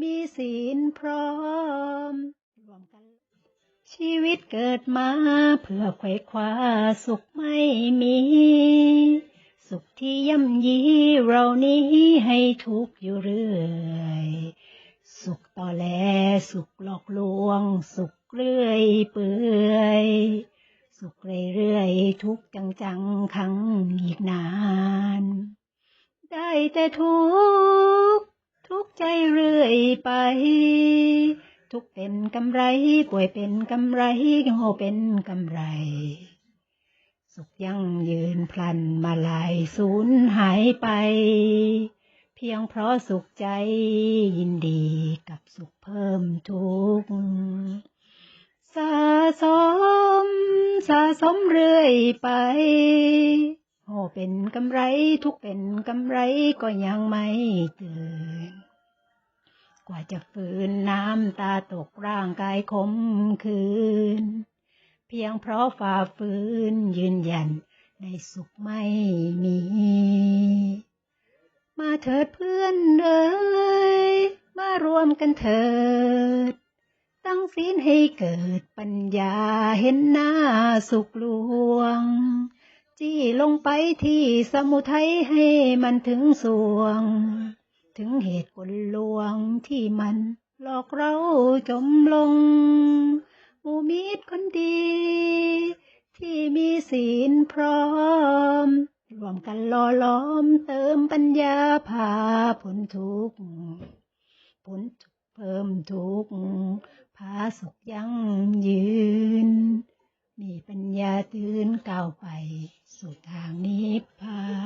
มีศีลพร้อม รวมกัน ชีวิตเกิดมาเพื่อไขว่คว้าสุขไม่มี สุขที่ย่ำยีเรานี้ให้ทุกข์อยู่เรื่อย สุขต่อแลสุขหลอกลวง สุขเรื่อยเปื่อยสุขเรื่อยๆทุกข์จังๆขังอีกนาน ได้แต่ทุกข์ ทุกใจเรื่อยไป ทุกเป็นกำไร ป่วยเป็นกำไรโง่เป็นกำไร สุขยั่งยืนพลันมาลายสูญหายไป เพียงเพราะสุขใจยินดีกับสุขเพิ่มทุกสะสม สะสมเรื่อยไปโง่เป็นกำไรทุกเป็นกำไรก็ยังไม่ตื่น กว่าจะฝืนน้ำตาตกร่างกายคมคืน เพียงเพราะฝ่าฝืนยืนยันในสุขไม่มี มาเถิดเพื่อนเอ๋ยมารวมกันเถิด ตั้งศีลให้เกิดปัญญาเห็นหน้าสุขลวง จี้ลงไปที่สมุทัยให้มันถึงสวง ถึงเหตุผลลวงที่มันหลอกเราจมลงหมูมิตรคนดี ที่มีศีลพร้อม รวมกันล่อล้อมเติมปัญญาพาพ้นทุกข์พ้นทุกเพิ่มทุกพาสุขยั่งยืน มีปัญญาตื่นก้าวไป สู่ทางนิพพาน